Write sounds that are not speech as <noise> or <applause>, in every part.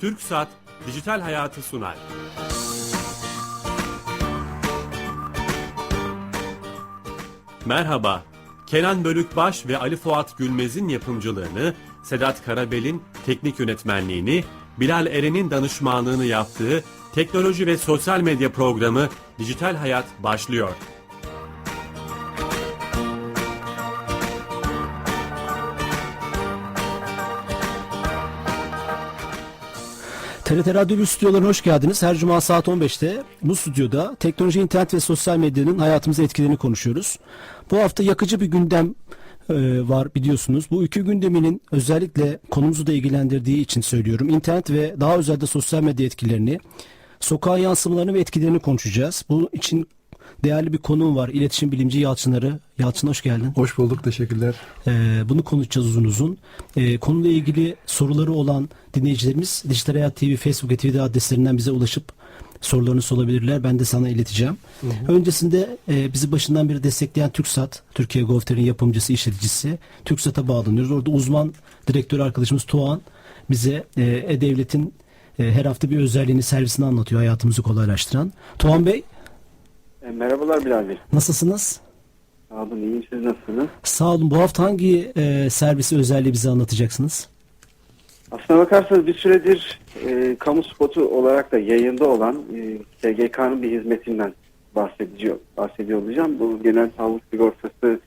TürkSat Dijital Hayatı sunar. Merhaba. Kenan Bölükbaş ve Ali Fuat Gülmez'in yapımcılığını, Sedat Karabel'in teknik yönetmenliğini, Bilal Eren'in danışmanlığını yaptığı teknoloji ve sosyal medya programı Dijital Hayat başlıyor. TRT Radyo 1 stüdyolarına hoş geldiniz. Her cuma saat 15'te bu stüdyoda teknoloji, internet ve sosyal medyanın hayatımıza etkilerini konuşuyoruz. Bu hafta yakıcı bir gündem e, var biliyorsunuz. Bu iki gündeminin özellikle konumuzu da ilgilendirdiği için söylüyorum. İnternet ve daha özellikle sosyal medya etkilerini, sokağa yansımalarını ve etkilerini konuşacağız. Bunun için değerli bir konuğum var. İletişim bilimci Yalçınarı. Yalçın hoş geldin. Hoş bulduk, teşekkürler. Ee, bunu konuşacağız uzun uzun. Ee, konuyla ilgili soruları olan dinleyicilerimiz Dijital Hayat TV Facebook ve Twitter adreslerinden bize ulaşıp sorularını sorabilirler. Ben de sana ileteceğim. Öncesinde e, bizi başından beri destekleyen TürkSat, Türkiye Govter'in yapımcısı, işleticisi TürkSat'a bağlanıyoruz. Orada uzman direktör arkadaşımız Tuğan bize e, E-Devlet'in e, her hafta bir özelliğini, servisini anlatıyor hayatımızı kolaylaştıran. Tuğan Bey E, Merhabalar Bilal Bey. nasılsınız? Sağ olun, iyiyim. Siz nasılsınız? Sağ olun. Bu hafta hangi e, servisi özelliği bize anlatacaksınız? Aslına bakarsanız bir süredir e, kamu spotu olarak da yayında olan e, SGK'nın bir hizmetinden bahsediyor, bahsediyor olacağım. Bu genel sağlık sigortası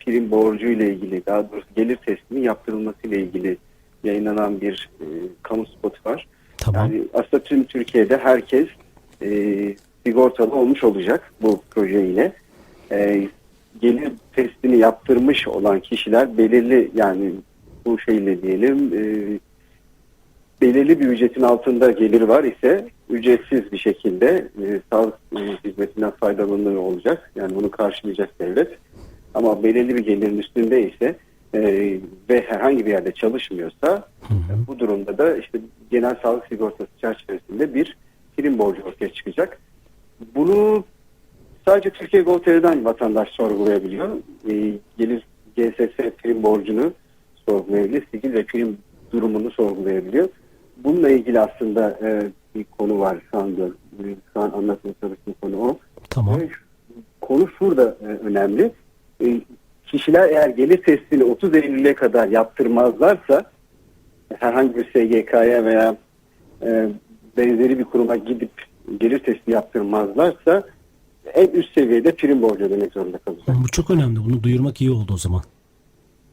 prim borcu ile ilgili, daha doğrusu gelir testinin yaptırılması ile ilgili yayınlanan bir e, kamu spotu var. Tamam. Yani aslında tüm Türkiye'de herkes e, sigortalı olmuş olacak bu projeyle. E, gelir testini yaptırmış olan kişiler belirli yani bu şeyle diyelim e, belirli bir ücretin altında gelir var ise ücretsiz bir şekilde e, sağlık e, hizmetinden faydalanıyor olacak. Yani bunu karşılayacak devlet. Ama belirli bir gelirin üstünde ise e, ve herhangi bir yerde çalışmıyorsa bu durumda da işte genel sağlık sigortası çerçevesinde bir prim borcu ortaya çıkacak. Bunu sadece Türkiye Gov.tr'den vatandaş sorgulayabiliyor. E, gelir GSS prim borcunu sorgulayabiliyor. Sigil ve prim durumunu sorgulayabiliyor. Bununla ilgili aslında e, bir konu var şu anda. E, Şu an anlatmaya çalıştığım konu o. Tamam. Evet, Konu şurada e, önemli. E, kişiler eğer gelir testini 30 Eylül'e kadar yaptırmazlarsa herhangi bir SGK'ya veya e, benzeri bir kuruma gidip gelir testi yaptırmazlarsa en üst seviyede prim borcu ödemek zorunda kalacak. Bu çok önemli. Bunu duyurmak iyi oldu o zaman.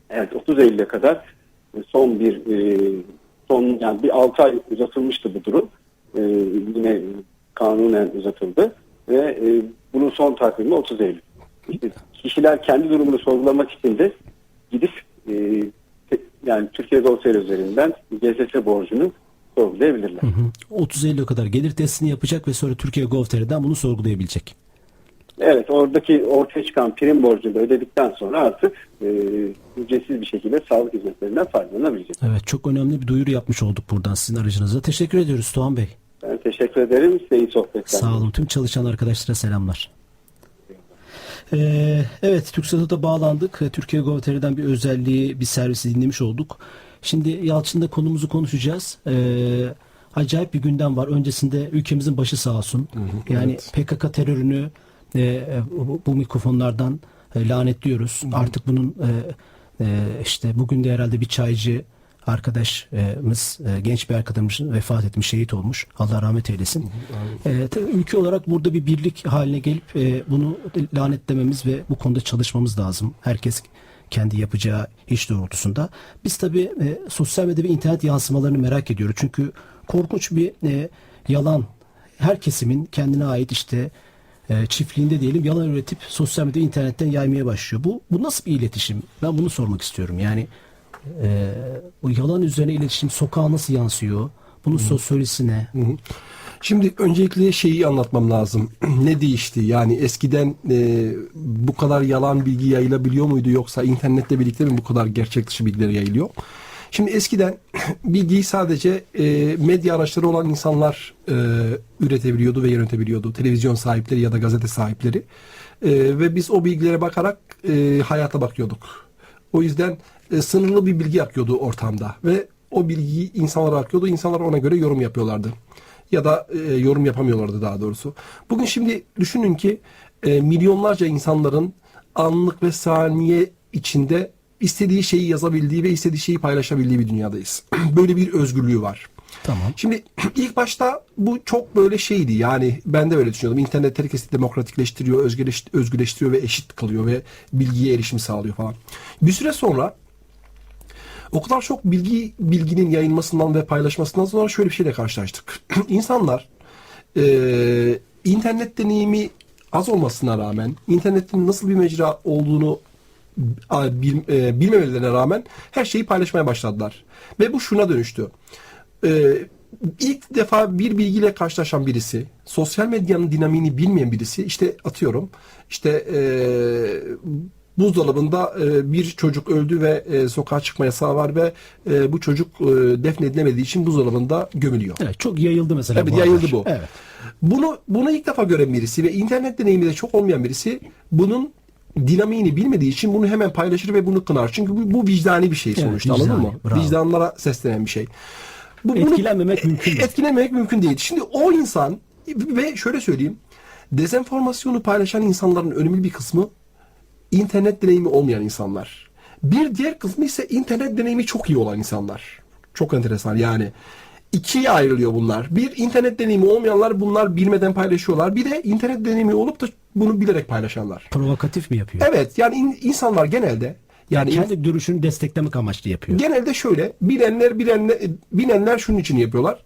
Evet 30 Eylül'e kadar son bir e, son yani bir 6 ay uzatılmıştı bu durum. E, yine kanunen uzatıldı ve e, bunun son takvimi 30 Eylül. İşte kişiler kendi durumunu sorgulamak için de gidip e, yani Türkiye Gov.tr üzerinden GSS borcunu sorgulayabilirler. Hı hı. 30 Eylül'e kadar gelir testini yapacak ve sonra Türkiye Gov.tr'den bunu sorgulayabilecek. Evet oradaki ortaya çıkan prim borcunu da ödedikten sonra artık e, ücretsiz bir şekilde sağlık hizmetlerinden faydalanabilecek. Evet çok önemli bir duyuru yapmış olduk buradan sizin aracınızda. Teşekkür ediyoruz Doğan Bey. Ben teşekkür ederim. Size iyi sohbetler. Sağ olun. Tüm çalışan arkadaşlara selamlar. Ee, evet TürkSat'a da bağlandık. Türkiye Gov.tr'den bir özelliği, bir servisi dinlemiş olduk. Şimdi Yalçın'da konumuzu konuşacağız. Ee, acayip bir gündem var. Öncesinde ülkemizin başı sağ olsun. yani PKK terörünü e, bu, mikrofonlardan e, lanetliyoruz. Artık bunun e, e, işte bugün de herhalde bir çaycı arkadaşımız, e, genç bir arkadaşımız vefat etmiş, şehit olmuş. Allah rahmet eylesin. E, tabii ülke olarak burada bir birlik haline gelip e, bunu lanetlememiz ve bu konuda çalışmamız lazım. Herkes kendi yapacağı iş doğrultusunda. Biz tabii e, sosyal medya ve internet yansımalarını merak ediyoruz. Çünkü korkunç bir e, yalan her kesimin kendine ait işte e, çiftliğinde diyelim yalan üretip sosyal medya internetten yaymaya başlıyor. Bu bu nasıl bir iletişim? Ben bunu sormak istiyorum. Yani e, bu yalan üzerine iletişim sokağa nasıl yansıyor? Bunun sosyolojisi ne? Şimdi öncelikle şeyi anlatmam lazım. <clears throat> ne değişti? Yani eskiden e, bu kadar yalan bilgi yayılabiliyor muydu yoksa internetle birlikte mi bu kadar gerçek dışı bilgiler yayılıyor? Şimdi eskiden <clears throat> bilgiyi sadece e, medya araçları olan insanlar e, üretebiliyordu ve yönetebiliyordu. Televizyon sahipleri ya da gazete sahipleri. E, ve biz o bilgilere bakarak e, hayata bakıyorduk. O yüzden e, sınırlı bir bilgi akıyordu ortamda ve o bilgiyi insanlara akıyordu. İnsanlar ona göre yorum yapıyorlardı. Ya da e, yorum yapamıyorlardı daha doğrusu. Bugün şimdi düşünün ki e, milyonlarca insanların anlık ve saniye içinde istediği şeyi yazabildiği ve istediği şeyi paylaşabildiği bir dünyadayız. <clears throat> Böyle bir özgürlüğü var. Tamam. Şimdi <clears throat> ilk başta bu çok böyle şeydi yani ben de öyle düşünüyordum. İnternet herkesi demokratikleştiriyor, özgürleş, özgürleştiriyor ve eşit kılıyor ve bilgiye erişim sağlıyor falan. Bir süre sonra o kadar çok bilgi bilginin yayılmasından ve paylaşmasından sonra şöyle bir şeyle karşılaştık. <clears throat> İnsanlar e, internet deneyimi az olmasına rağmen internetin nasıl bir mecra olduğunu bil, e, bilmemelerine rağmen her şeyi paylaşmaya başladılar. Ve bu şuna dönüştü. E, ilk defa bir bilgiyle karşılaşan birisi, sosyal medyanın dinamiğini bilmeyen birisi, işte atıyorum, işte e, buzdolabında e, bir çocuk öldü ve e, sokağa çıkma yasağı var ve e, bu çocuk e, defnedilemediği için buzdolabında gömülüyor. Evet, çok yayıldı mesela Evet bu yayıldı haber. bu. Evet. Bunu bunu ilk defa gören birisi ve internet deneyimi de çok olmayan birisi bunun dinamiğini bilmediği için bunu hemen paylaşır ve bunu kınar. Çünkü bu, bu vicdani bir şey Evet, sonuçta anladın vicdani, mı? bravo. Vicdanlara seslenen bir şey. Bu, Etkilenmemek mümkün değil. Etkilenmemek mümkün değil. Şimdi o insan ve şöyle söyleyeyim. Dezenformasyonu paylaşan insanların önemli bir kısmı internet deneyimi olmayan insanlar. Bir diğer kısmı ise internet deneyimi çok iyi olan insanlar. Çok enteresan yani. İkiye ayrılıyor bunlar. Bir internet deneyimi olmayanlar bunlar bilmeden paylaşıyorlar. Bir de internet deneyimi olup da bunu bilerek paylaşanlar. Provokatif mi yapıyor? Evet yani in- insanlar genelde yani in- Kendi görüşünü desteklemek amaçlı yapıyor. genelde şöyle bilenler bilenler bilenler şunun için yapıyorlar.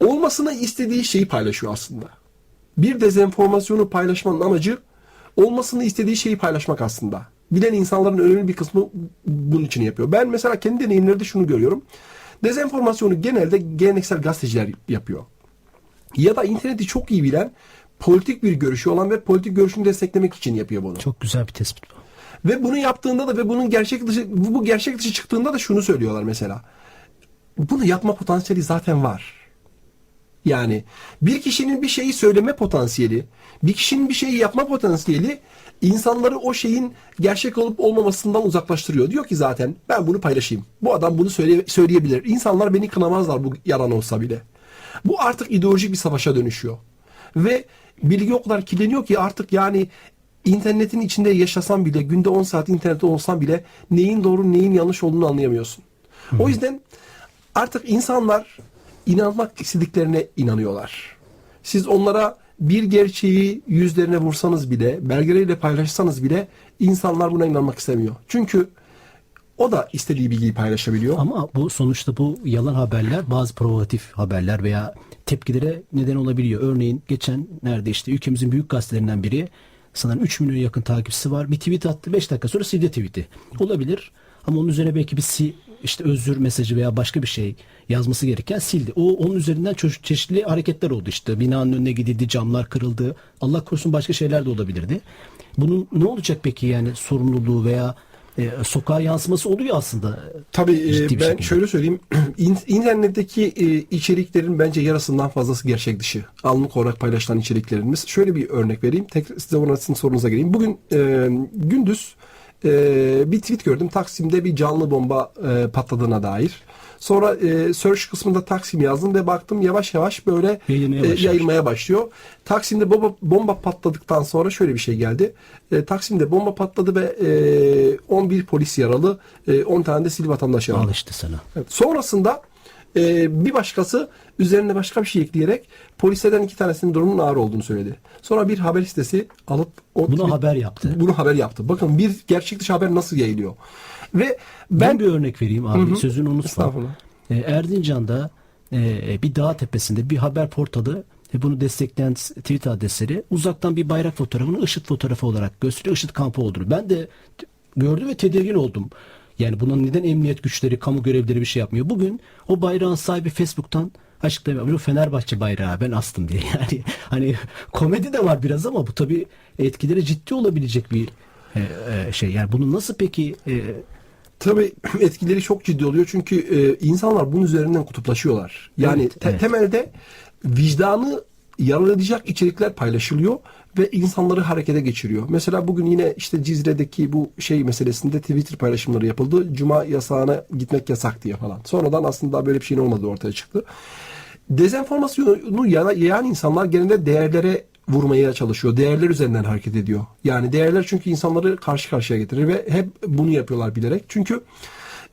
Olmasını istediği şeyi paylaşıyor aslında. Bir dezenformasyonu paylaşmanın amacı olmasını istediği şeyi paylaşmak aslında. Bilen insanların önemli bir kısmı bunun için yapıyor. Ben mesela kendi deneyimlerimde şunu görüyorum. Dezenformasyonu genelde geleneksel gazeteciler yapıyor. Ya da interneti çok iyi bilen, politik bir görüşü olan ve politik görüşünü desteklemek için yapıyor bunu. Çok güzel bir tespit bu. Ve bunu yaptığında da ve bunun gerçek dışı bu, bu gerçek dışı çıktığında da şunu söylüyorlar mesela. Bunu yapma potansiyeli zaten var. Yani bir kişinin bir şeyi söyleme potansiyeli, bir kişinin bir şeyi yapma potansiyeli insanları o şeyin gerçek olup olmamasından uzaklaştırıyor. Diyor ki zaten ben bunu paylaşayım. Bu adam bunu söyle, söyleyebilir. İnsanlar beni kınamazlar bu yalan olsa bile. Bu artık ideolojik bir savaşa dönüşüyor. Ve bilgi o kadar kirleniyor ki artık yani internetin içinde yaşasan bile günde 10 saat internette olsan bile neyin doğru neyin yanlış olduğunu anlayamıyorsun. O yüzden artık insanlar inanmak istediklerine inanıyorlar. Siz onlara bir gerçeği yüzlerine vursanız bile, belgeleriyle paylaşsanız bile insanlar buna inanmak istemiyor. Çünkü o da istediği bilgiyi paylaşabiliyor. Ama bu sonuçta bu yalan haberler bazı provokatif haberler veya tepkilere neden olabiliyor. Örneğin geçen nerede işte ülkemizin büyük gazetelerinden biri sanırım 3 milyon yakın takipçisi var. Bir tweet attı 5 dakika sonra sildi tweet'i. Olabilir ama onun üzerine belki bir si, işte özür mesajı veya başka bir şey yazması gereken sildi. O onun üzerinden çe- çeşitli hareketler oldu işte. Binanın önüne gidildi, camlar kırıldı. Allah korusun başka şeyler de olabilirdi. Bunun ne olacak peki yani sorumluluğu veya e, sokağa yansıması oluyor aslında. Tabii e, Ciddi bir ben şekilde. şöyle söyleyeyim. <clears throat> İn- İnternetteki e, içeriklerin bence yarısından fazlası gerçek dışı. Anlık olarak paylaşılan içeriklerimiz. Şöyle bir örnek vereyim. Tekrar size ona sizin sorunuza geleyim. Bugün e, gündüz e, bir tweet gördüm. Taksim'de bir canlı bomba e, patladığına dair. Sonra e, search kısmında Taksim yazdım ve baktım yavaş yavaş böyle Yayılmaya e, yayılmaya başlıyor. Taksim'de bomba, bomba patladıktan sonra şöyle bir şey geldi. E, Taksim'de bomba patladı ve e, 11 polis yaralı, e, 10 tane de sivil vatandaş yaralı. Al işte sana. Evet. Sonrasında e, bir başkası üzerine başka bir şey ekleyerek polislerden iki tanesinin durumunun ağır olduğunu söyledi. Sonra bir haber sitesi alıp o Bunu tweet- haber yaptı. Bunu haber yaptı. Bakın bir gerçek dışı haber nasıl yayılıyor. Ve Ben, ben bir örnek vereyim abi. Hı hı. Sözünü unutma. E, Erzincan'da e, bir dağ tepesinde bir haber portalı ve bunu destekleyen tweet adresleri uzaktan bir bayrak fotoğrafını IŞİD fotoğrafı olarak gösteriyor. IŞİD kampı olduğunu. Ben de gördüm ve tedirgin oldum. Yani bunun neden emniyet güçleri, kamu görevlileri bir şey yapmıyor? Bugün o bayrağın sahibi Facebook'tan açıklama yapıyor. Fenerbahçe bayrağı ben astım diye. <laughs> Yani hani komedi de var biraz ama bu tabii etkileri ciddi olabilecek bir e, e, şey. Yani bunu nasıl peki e, Tabii <clears throat> etkileri çok ciddi oluyor çünkü e, insanlar bunun üzerinden kutuplaşıyorlar. Yani Evet, te- evet. temelde vicdanı yaralayacak içerikler paylaşılıyor ve insanları harekete geçiriyor. Mesela bugün yine işte Cizre'deki bu şey meselesinde Twitter paylaşımları yapıldı. Cuma yasağına gitmek yasak diye falan. Sonradan aslında böyle bir şeyin olmadığı ortaya çıktı. Dezenformasyonu yayan insanlar genelde değerlere vurmaya çalışıyor. Değerler üzerinden hareket ediyor. Yani değerler çünkü insanları karşı karşıya getirir ve hep bunu yapıyorlar bilerek. Çünkü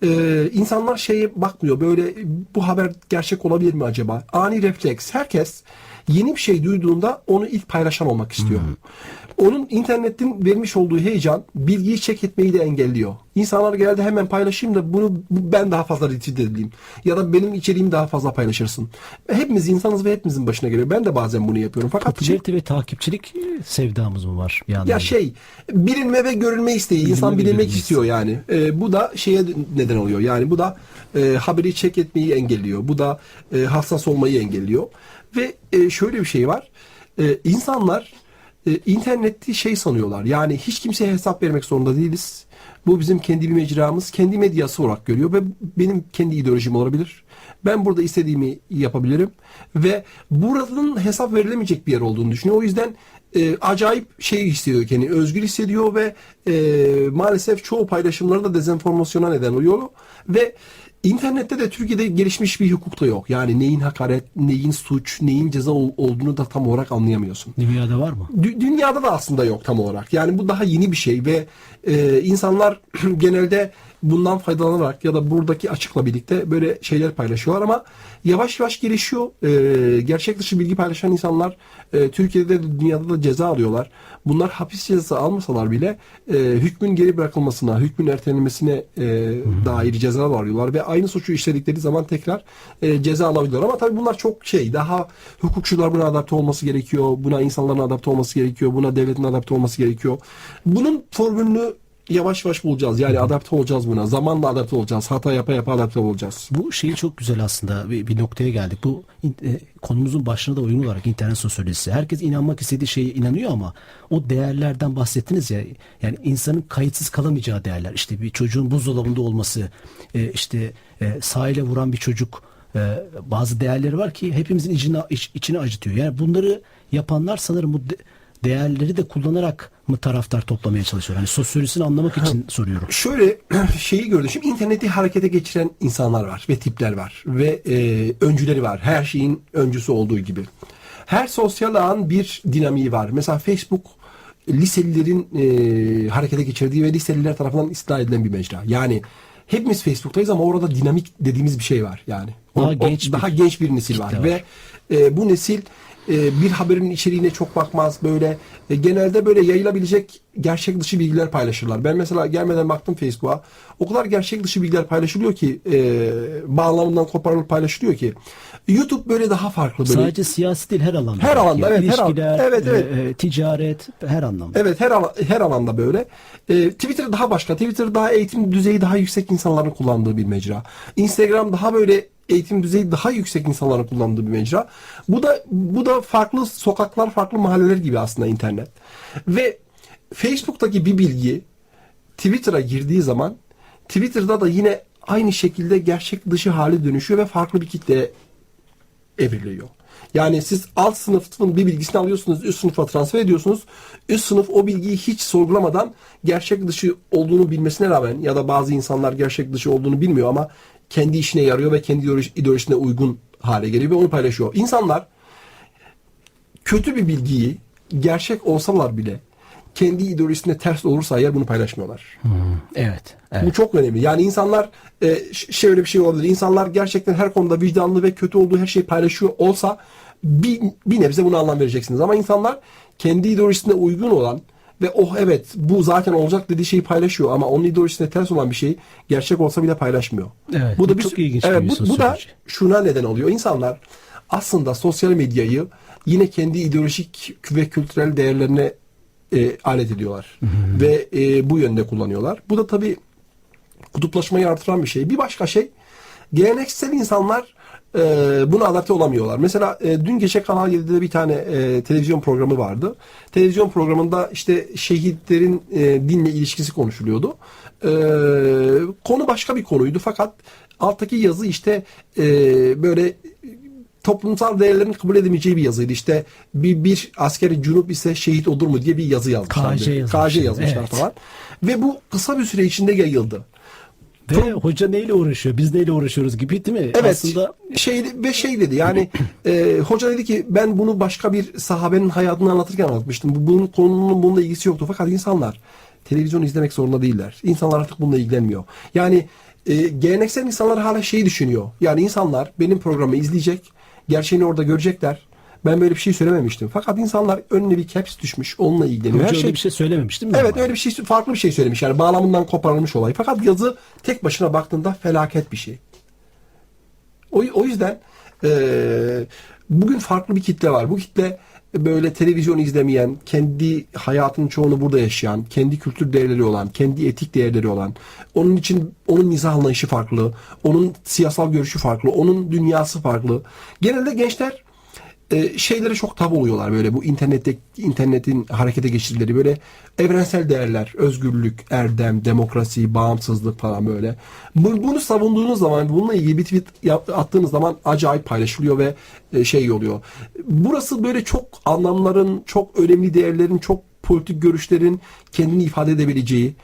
e, insanlar şeye bakmıyor. Böyle bu haber gerçek olabilir mi acaba? Ani refleks. Herkes yeni bir şey duyduğunda onu ilk paylaşan olmak istiyor. Onun internetin vermiş olduğu heyecan bilgiyi çek etmeyi de engelliyor. İnsanlar genelde hemen paylaşayım da bunu bu- ben daha fazla retweet edeyim. Ya da benim içeriğimi daha fazla paylaşırsın. Hepimiz insanız ve hepimizin başına geliyor. Ben de bazen bunu yapıyorum. Fakat Popülarite ve takipçilik e, sevdamız mı var bir yandan? ya şey bilinme ve görülme isteği. Bilinme İnsan bilinmek istiyor yani. Ee, bu da şeye neden oluyor. Yani bu da e, haberi çek etmeyi engelliyor. Bu da e, hassas olmayı engelliyor. Ve e, şöyle bir şey var. E, insanlar e, interneti şey sanıyorlar. Yani hiç kimseye hesap vermek zorunda değiliz. Bu bizim kendi bir mecramız, kendi medyası olarak görüyor ve benim kendi ideolojim olabilir. Ben burada istediğimi yapabilirim ve buranın hesap verilemeyecek bir yer olduğunu düşünüyor. O yüzden e, acayip şey hissediyor kendini, özgür hissediyor ve e, maalesef çoğu paylaşımları da dezenformasyona neden oluyor ve İnternette de Türkiye'de gelişmiş bir hukuk da yok. Yani neyin hakaret, neyin suç, neyin ceza ol- olduğunu da tam olarak anlayamıyorsun. Dünyada var mı? Dü- dünyada da aslında yok tam olarak. Yani bu daha yeni bir şey ve e, insanlar <clears throat> genelde bundan faydalanarak ya da buradaki açıkla birlikte böyle şeyler paylaşıyorlar ama yavaş yavaş gelişiyor. E, gerçek dışı bilgi paylaşan insanlar e, Türkiye'de de dünyada da ceza alıyorlar. Bunlar hapis cezası almasalar bile e, hükmün geri bırakılmasına, hükmün ertelenmesine e, dair cezalar alıyorlar ve aynı suçu işledikleri zaman tekrar e, ceza alabiliyorlar. Ama tabii bunlar çok şey daha hukukçular buna adapte olması gerekiyor. Buna insanların adapte olması gerekiyor. Buna devletin adapte olması gerekiyor. Bunun formülünü yavaş yavaş bulacağız. Yani adapte olacağız buna. Zamanla adapte olacağız. Hata yapa yapa adapte olacağız. Bu şeyi çok güzel aslında bir, bir noktaya geldik. Bu e, konumuzun başına da uygun olarak internet sosyolojisi. Herkes inanmak istediği şeye inanıyor ama o değerlerden bahsettiniz ya yani insanın kayıtsız kalamayacağı değerler. İşte bir çocuğun buzdolabında olması, e, işte e, sahile vuran bir çocuk e, bazı değerleri var ki hepimizin içine, iç- içine acıtıyor. Yani bunları yapanlar sanırım bu de- değerleri de kullanarak mı taraftar toplamaya çalışıyor? Hani sosyolojisini anlamak için soruyorum. Şöyle <clears throat> şeyi gördüm. Şimdi interneti harekete geçiren insanlar var ve tipler var ve e, öncüleri var. Her şeyin öncüsü olduğu gibi. Her sosyal ağın bir dinamiği var. Mesela Facebook liselilerin e, harekete geçirdiği ve liseliler tarafından istila edilen bir mecra. Yani hepimiz Facebook'tayız ama orada dinamik dediğimiz bir şey var yani. Daha genç bir daha genç bir nesil var var. ve e, bu nesil e, bir haberin içeriğine çok bakmaz böyle e, genelde böyle yayılabilecek gerçek dışı bilgiler paylaşırlar. Ben mesela gelmeden baktım Facebook'a o kadar gerçek dışı bilgiler paylaşılıyor ki e, bağlamından koparılıp paylaşılıyor ki YouTube böyle daha farklı böyle. Sadece siyasi değil her alanda. Her alanda, evet, her al- İlişkiler, evet, evet. e, e, ticaret her anlamda. Evet her ala- her alanda böyle. Ee, Twitter daha başka. Twitter daha eğitim düzeyi daha yüksek insanların kullandığı bir mecra. Instagram daha böyle eğitim düzeyi daha yüksek insanların kullandığı bir mecra. Bu da bu da farklı sokaklar, farklı mahalleler gibi aslında internet. Ve Facebook'taki bir bilgi Twitter'a girdiği zaman Twitter'da da yine aynı şekilde gerçek dışı hali dönüşüyor ve farklı bir kitleye evriliyor. Yani siz alt sınıfın bir bilgisini alıyorsunuz, üst sınıfa transfer ediyorsunuz. Üst sınıf o bilgiyi hiç sorgulamadan gerçek dışı olduğunu bilmesine rağmen ya da bazı insanlar gerçek dışı olduğunu bilmiyor ama kendi işine yarıyor ve kendi ideoloji- ideolojisine uygun hale geliyor ve onu paylaşıyor. İnsanlar kötü bir bilgiyi gerçek olsalar bile kendi ideolojisine ters olursa eğer bunu paylaşmıyorlar. Evet. Bu evet. çok önemli. Yani insanlar e, şöyle bir şey olabilir. İnsanlar gerçekten her konuda vicdanlı ve kötü olduğu her şeyi paylaşıyor olsa bir, bir nebze buna anlam vereceksiniz. Ama insanlar kendi ideolojisine uygun olan ve oh evet bu zaten olacak dediği şeyi paylaşıyor ama onun ideolojisine ters olan bir şey gerçek olsa bile paylaşmıyor. Evet, bu da bir, çok ilginç evet, bir bu, bu da sosyoloji. şuna neden oluyor. İnsanlar aslında sosyal medyayı yine kendi ideolojik ve kültürel değerlerine e, alet ediyorlar. Ve e, bu yönde kullanıyorlar. Bu da tabii kutuplaşmayı artıran bir şey. Bir başka şey geleneksel insanlar e, buna adapte olamıyorlar. Mesela e, dün gece Kanal 7'de bir tane e, televizyon programı vardı. Televizyon programında işte şehitlerin e, dinle ilişkisi konuşuluyordu. E, konu başka bir konuydu fakat alttaki yazı işte e, böyle toplumsal değerlerin kabul edemeyeceği bir yazıydı. İşte bir, bir askeri cunup ise şehit olur mu diye bir yazı yazmışlar. KJ yazmışlar. KJ yazmışlar Evet. falan. Ve bu kısa bir süre içinde yayıldı. Ve hoca neyle uğraşıyor? Biz neyle uğraşıyoruz gibi değil mi? Evet. Aslında şey ve şey dedi yani e, hoca dedi ki ben bunu başka bir sahabenin hayatını anlatırken anlatmıştım. Bu bunun konunun bununla ilgisi yoktu. Fakat insanlar televizyon izlemek zorunda değiller. İnsanlar artık bununla ilgilenmiyor. Yani e, geleneksel insanlar hala şeyi düşünüyor. Yani insanlar benim programı izleyecek, gerçeğini orada görecekler. Ben böyle bir şey söylememiştim. Fakat insanlar önüne bir caps düşmüş, onunla ilgileniyor. hoca Her öyle şey bir şey söylememiş değil mi? Evet Ama? öyle bir şey farklı bir şey söylemiş yani bağlamından koparılmış olay. Fakat yazı tek başına baktığında felaket bir şey. O, o yüzden eee, bugün farklı bir kitle var. Bu kitle böyle televizyon izlemeyen, kendi hayatının çoğunu burada yaşayan, kendi kültür değerleri olan, kendi etik değerleri olan, onun için onun mizah anlayışı farklı, onun siyasal görüşü farklı, onun dünyası farklı. Genelde gençler e, şeylere çok tabu oluyorlar böyle bu internette internetin harekete geçirdileri böyle evrensel değerler, özgürlük, erdem, demokrasi, bağımsızlık falan böyle. Bu- bunu savunduğunuz zaman, bununla ilgili bir tweet attığınız zaman acayip paylaşılıyor ve e, şey oluyor. Burası böyle çok anlamların, çok önemli değerlerin, çok politik görüşlerin kendini ifade edebileceği.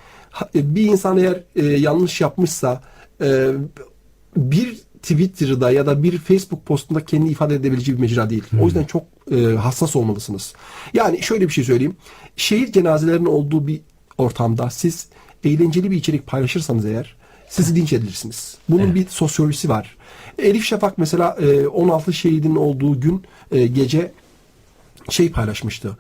E, Bir insan eğer e, yanlış yapmışsa e, bir Twitter'da ya da bir Facebook postunda kendini ifade edebileceği bir mecra değil. O yüzden çok e, hassas olmalısınız. Yani şöyle bir şey söyleyeyim. Şehir cenazelerinin olduğu bir ortamda siz eğlenceli bir içerik paylaşırsanız eğer sizi linç edilirsiniz. Bunun bir sosyolojisi var. Elif Şafak mesela e, 16 şehidin olduğu gün e, gece şey paylaşmıştı.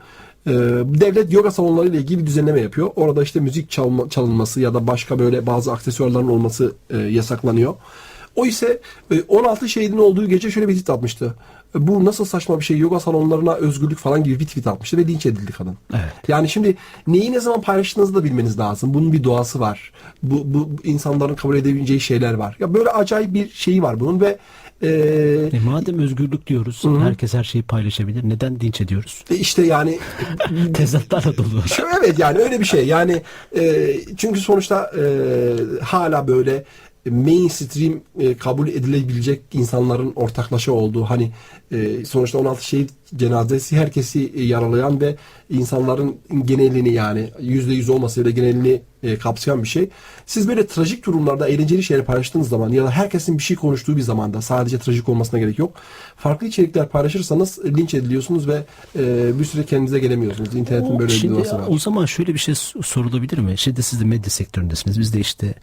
Ee, devlet yoga salonları ile ilgili bir düzenleme yapıyor. Orada işte müzik çalma, çalınması ya da başka böyle bazı aksesuarların olması e, yasaklanıyor. O ise e, 16 şehidin olduğu gece şöyle bir tweet atmıştı. E, Bu nasıl saçma bir şey yoga salonlarına özgürlük falan gibi bir tweet atmıştı ve linç edildi kadın. Evet. Yani şimdi neyi ne zaman paylaştığınızı da bilmeniz lazım. Bunun bir doğası var. Bu, bu insanların kabul edebileceği şeyler var. Ya böyle acayip bir şeyi var bunun ve e, E, madem özgürlük diyoruz, herkes her şeyi paylaşabilir. Neden dinç ediyoruz? e, işte yani <laughs> Tezatlarla dolu. Evet yani öyle bir şey. Yani e, çünkü sonuçta e, hala böyle mainstream e, kabul edilebilecek insanların ortaklaşa olduğu hani e, sonuçta 16 şehit cenazesi herkesi e, yaralayan ve insanların genelini yani %100 olmasa bile genelini e, kapsayan bir şey. Siz böyle trajik durumlarda eğlenceli şeyler paylaştığınız zaman ya da herkesin bir şey konuştuğu bir zamanda sadece trajik olmasına gerek yok. Farklı içerikler paylaşırsanız linç ediliyorsunuz ve e, bir süre kendinize gelemiyorsunuz. İnternetin böyle bir doğası var. o zaman şöyle bir şey sorulabilir mi? Şimdi siz de medya sektöründesiniz. Biz de işte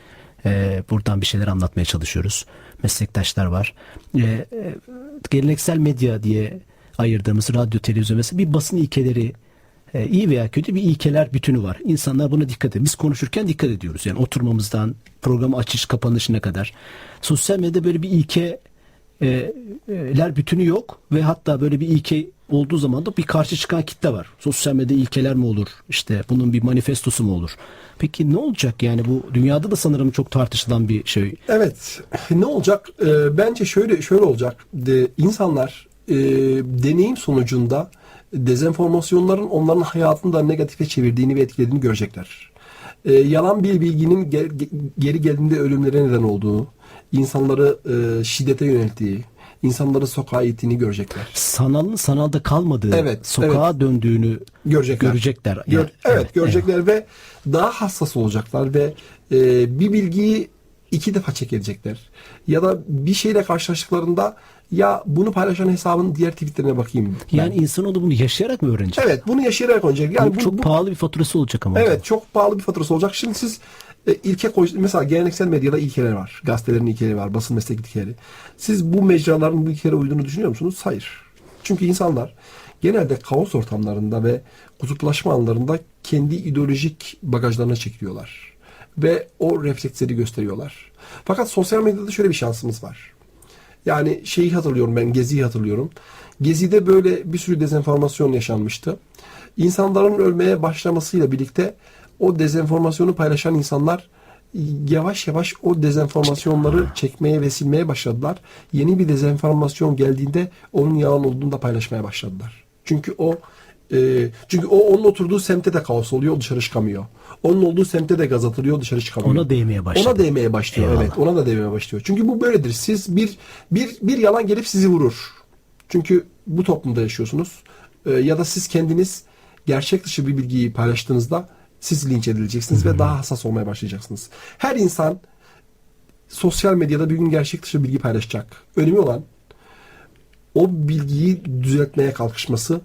e, buradan bir şeyler anlatmaya çalışıyoruz. Meslektaşlar var. E, e, geleneksel medya diye ayırdığımız radyo, televizyon mesela bir basın ilkeleri e, iyi veya kötü bir ilkeler bütünü var. İnsanlar buna dikkat ediyor. Biz konuşurken dikkat ediyoruz. Yani oturmamızdan programı açış kapanışına kadar. Sosyal medyada böyle bir ilke e, e, ler bütünü yok ve hatta böyle bir ilke olduğu zaman da bir karşı çıkan kitle var. Sosyal medya ilkeler mi olur? İşte bunun bir manifestosu mu olur? Peki ne olacak yani bu dünyada da sanırım çok tartışılan bir şey. Evet. Ne olacak? Ee, bence şöyle şöyle olacak. De, insanlar e, deneyim sonucunda dezenformasyonların onların hayatını da negatife çevirdiğini ve etkilediğini görecekler. Ee, yalan bir bilginin ge- ge- geri geldiğinde ölümlere neden olduğu, insanları e, şiddete yönelttiği, insanları sokağa ittiğini görecekler. Sanalın sanalda kalmadığı, Evet, sokağa döndüğünü Görecekler. görecekler. Gör- Yani, evet, görecekler ve daha hassas olacaklar ve e, bir bilgiyi iki defa edecekler. Ya da bir şeyle karşılaştıklarında ya bunu paylaşan hesabın diğer tweetlerine bakayım. ben. Yani insanoğlu bunu yaşayarak mı öğrenecek? evet bunu yaşayarak oynayacak. Yani Bu bu, çok bu- pahalı bir faturası olacak ama. Evet çok pahalı bir faturası olacak. Şimdi siz e, ilke koy, mesela geleneksel medyada ilkeler var. Gazetelerin ilkeleri var. Basın meslek ilkeleri. Siz bu mecraların bu ilkelere uyduğunu düşünüyor musunuz? Hayır. Çünkü insanlar genelde kaos ortamlarında ve kutuplaşma anlarında kendi ideolojik bagajlarına çekiliyorlar. Ve o refleksleri gösteriyorlar. Fakat sosyal medyada şöyle bir şansımız var. Yani şeyi hatırlıyorum ben Gezi'yi hatırlıyorum. Gezi'de böyle bir sürü dezenformasyon yaşanmıştı. İnsanların ölmeye başlamasıyla birlikte o dezenformasyonu paylaşan insanlar yavaş yavaş o dezenformasyonları çekmeye ve silmeye başladılar. Yeni bir dezenformasyon geldiğinde onun yalan olduğunu da paylaşmaya başladılar. Çünkü o e, çünkü o onun oturduğu semtte de kaos oluyor, dışarı çıkamıyor. Onun olduğu semtte de gaz atılıyor, dışarı çıkamıyor. Ona değmeye başladı. Ona değmeye başlıyor Eyvallah. evet. Ona da değmeye başlıyor. Çünkü bu böyledir. Siz bir bir bir yalan gelip sizi vurur. Çünkü bu toplumda yaşıyorsunuz. Ee, ya da siz kendiniz gerçek dışı bir bilgiyi paylaştığınızda siz linç edileceksiniz ve daha hassas olmaya başlayacaksınız. Her insan sosyal medyada bir gün gerçek dışı bilgi paylaşacak. Önemli olan o bilgiyi düzeltmeye kalkışması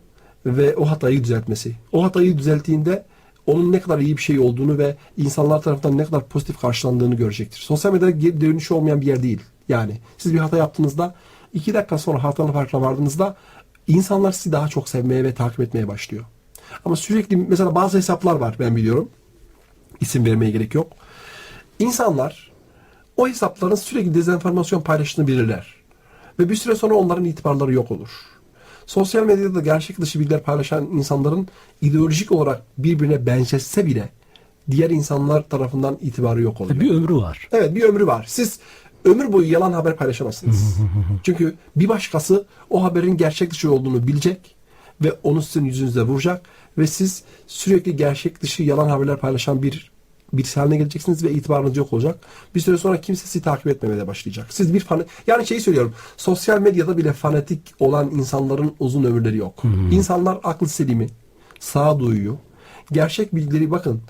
ve o hatayı düzeltmesi. O hatayı düzelttiğinde onun ne kadar iyi bir şey olduğunu ve insanlar tarafından ne kadar pozitif karşılandığını görecektir. Sosyal medyada dönüşü olmayan bir yer değil. Yani siz bir hata yaptığınızda iki dakika sonra hatanın farkına vardığınızda insanlar sizi daha çok sevmeye ve takip etmeye başlıyor. Ama sürekli mesela bazı hesaplar var ben biliyorum. İsim vermeye gerek yok. İnsanlar o hesapların sürekli dezenformasyon paylaştığını bilirler. Ve bir süre sonra onların itibarları yok olur. Sosyal medyada da gerçek dışı bilgiler paylaşan insanların ideolojik olarak birbirine benzetse bile diğer insanlar tarafından itibarı yok oluyor. Bir ömrü var. Evet bir ömrü var. Siz ömür boyu yalan haber paylaşamazsınız. <laughs> Çünkü bir başkası o haberin gerçek dışı olduğunu bilecek ve onu sizin yüzünüze vuracak ve siz sürekli gerçek dışı yalan haberler paylaşan bir birisi haline geleceksiniz ve itibarınız yok olacak. Bir süre sonra kimse sizi takip etmemeye başlayacak. Siz bir fan yani şeyi söylüyorum. Sosyal medyada bile fanatik olan insanların uzun ömürleri yok. İnsanlar aklı selimi, sağduyuyu, gerçek bilgileri bakın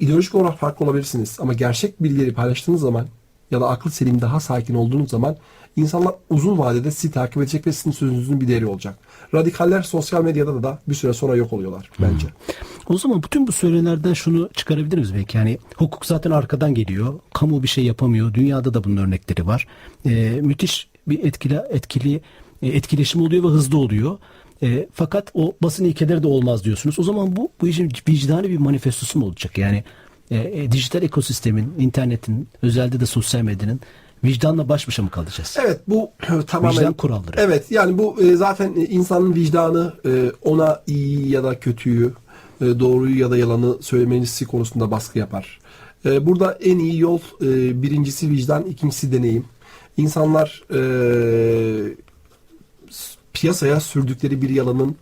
ideolojik olarak farklı olabilirsiniz ama gerçek bilgileri paylaştığınız zaman ya da aklı selim daha sakin olduğunuz zaman insanlar uzun vadede sizi takip edecek ve sizin sözünüzün bir değeri olacak. Radikaller sosyal medyada da, bir süre sonra yok oluyorlar bence. O zaman bütün bu söylenenlerden şunu çıkarabiliriz belki. Yani hukuk zaten arkadan geliyor. Kamu bir şey yapamıyor. Dünyada da bunun örnekleri var. Ee, müthiş bir etkili etkili etkileşim oluyor ve hızlı oluyor. E, fakat o basın ilkeleri de olmaz diyorsunuz. O zaman bu bu işin vicdani bir manifestosu mu olacak? Yani e, e, dijital ekosistemin, internetin, özelde de sosyal medyanın vicdanla baş başa mı kalacağız? Evet bu <clears throat> tamamen Vicdan kuralları. Evet yani bu e, zaten insanın vicdanı e, ona iyi ya da kötüyü, e, doğruyu ya da yalanı söylemenizi konusunda baskı yapar. E, burada en iyi yol e, birincisi vicdan, ikincisi deneyim. İnsanlar e, piyasaya sürdükleri bir yalanın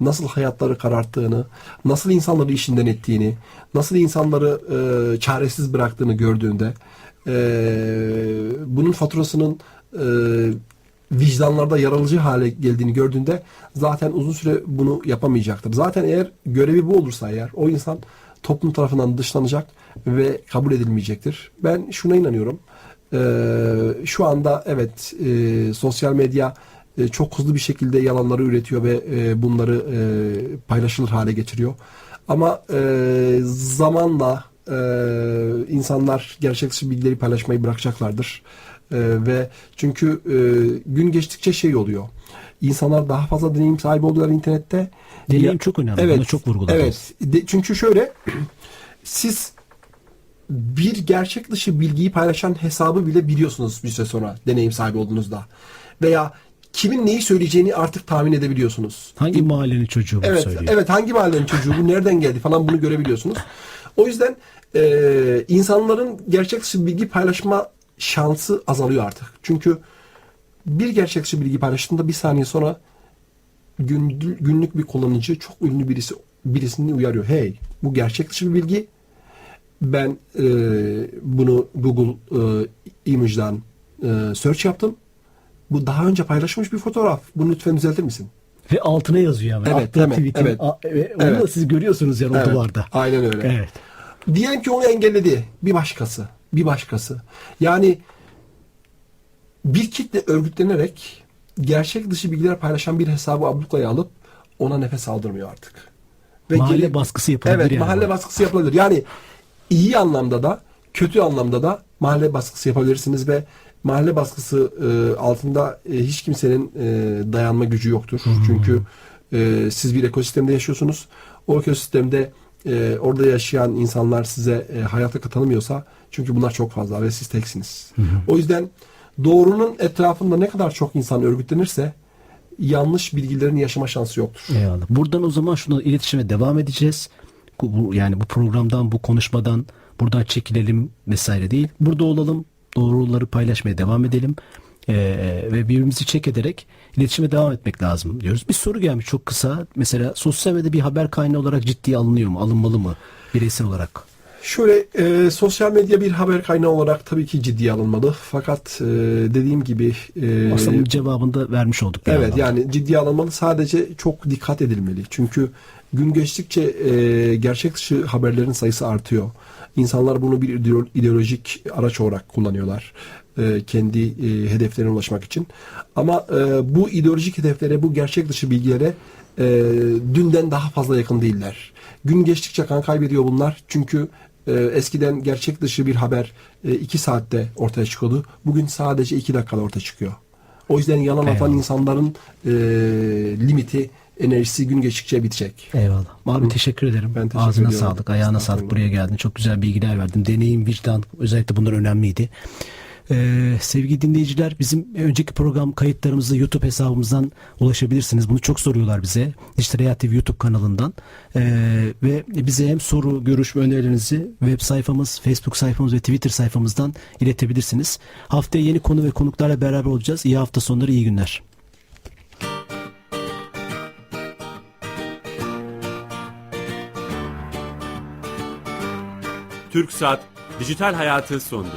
nasıl hayatları kararttığını, nasıl insanları işinden ettiğini, nasıl insanları e, çaresiz bıraktığını gördüğünde e, bunun faturasının e, vicdanlarda yaralıcı hale geldiğini gördüğünde zaten uzun süre bunu yapamayacaktır. Zaten eğer görevi bu olursa eğer o insan toplum tarafından dışlanacak ve kabul edilmeyecektir. Ben şuna inanıyorum. E, şu anda evet e, sosyal medya e, çok hızlı bir şekilde yalanları üretiyor ve e, bunları e, paylaşılır hale getiriyor. Ama e, zamanla e, insanlar gerçek dışı bilgileri paylaşmayı bırakacaklardır. E, ve çünkü e, gün geçtikçe şey oluyor. İnsanlar daha fazla deneyim sahibi oluyorlar internette. Deneyim Ya- çok önemli. Evet. Bunu çok vurguladınız. Evet. De- çünkü şöyle <clears throat> siz bir gerçek dışı bilgiyi paylaşan hesabı bile biliyorsunuz bir süre sonra deneyim sahibi olduğunuzda. Veya kimin neyi söyleyeceğini artık tahmin edebiliyorsunuz. Hangi mahallenin çocuğu bunu Evet, söylüyor? evet hangi mahallenin çocuğu bu nereden geldi falan bunu görebiliyorsunuz. <laughs> O yüzden e, insanların gerçek dışı bilgi paylaşma şansı azalıyor artık. Çünkü bir gerçek dışı bilgi paylaştığında bir saniye sonra gün- günlük bir kullanıcı çok ünlü birisi birisini uyarıyor. Hey bu gerçek dışı bir bilgi. Ben e, bunu Google e, Image'dan e, search yaptım. Bu daha önce paylaşılmış bir fotoğraf. Bunu lütfen düzeltir misin? Ve altına yazıyor ama. Evet, Altta evet, tweetin, evet. a- ve onu Evet. da siz görüyorsunuz yani o Evet, duvarda. Aynen öyle. Evet. Diyelim ki onu engelledi. Bir başkası. Bir başkası. Yani bir kitle örgütlenerek gerçek dışı bilgiler paylaşan bir hesabı ablukaya alıp ona nefes aldırmıyor artık. Mahalle gelip- baskısı yapılabilir Evet yani mahalle baskısı yapılabilir. Yani iyi anlamda da kötü anlamda da mahalle baskısı yapabilirsiniz ve mahalle baskısı e, altında e, hiç kimsenin e, dayanma gücü yoktur. Çünkü e, siz bir ekosistemde yaşıyorsunuz. O ekosistemde e, orada yaşayan insanlar size e, hayata katılmıyorsa çünkü bunlar çok fazla ve siz teksiniz. O yüzden doğrunun etrafında ne kadar çok insan örgütlenirse yanlış bilgilerin yaşama şansı yoktur. Eyvallah. Buradan o zaman şunu iletişime devam edeceğiz. Bu, bu- yani bu programdan, bu konuşmadan buradan çekilelim vesaire değil. Burada olalım, doğruları paylaşmaya devam edelim. Ee, ve birbirimizi çek ederek iletişime devam etmek lazım diyoruz. Bir soru gelmiş çok kısa. Mesela sosyal medyada bir haber kaynağı olarak ciddiye alınıyor mu? Alınmalı mı? Bireysel olarak. Şöyle e, sosyal medya bir haber kaynağı olarak tabii ki ciddiye alınmalı. Fakat e, dediğim gibi e, Aslında cevabını da vermiş olduk. Evet yani ciddiye alınmalı. Sadece çok dikkat edilmeli. Çünkü gün geçtikçe e, gerçek dışı haberlerin sayısı artıyor. İnsanlar bunu bir ideo- ideolojik araç olarak kullanıyorlar. e, kendi e, hedeflerine ulaşmak için. Ama e, bu ideolojik hedeflere, bu gerçek dışı bilgilere e, dünden daha fazla yakın değiller. Gün geçtikçe kan kaybediyor bunlar. Çünkü e, eskiden gerçek dışı bir haber 2 saatte ortaya çıkıyordu. Bugün sadece 2 dakikada ortaya çıkıyor. O yüzden yalan atan insanların e, limiti, enerjisi gün geçtikçe bitecek. Eyvallah. Abi teşekkür ederim. Ben teşekkür Ağzına ediyorum. sağlık, ayağına sağlık. Buraya geldin. Çok güzel bilgiler verdin. Deneyim, vicdan özellikle bunlar önemliydi. Ee, sevgili dinleyiciler bizim önceki program kayıtlarımızı YouTube hesabımızdan ulaşabilirsiniz. Bunu çok soruyorlar bize. Dijital Hayat TV YouTube kanalından. Ee, ve bize hem soru, görüş ve önerilerinizi web sayfamız, Facebook sayfamız ve Twitter sayfamızdan iletebilirsiniz. Haftaya yeni konu ve konuklarla beraber olacağız. İyi hafta sonları, iyi günler. TürkSat Dijital Hayatı sondu.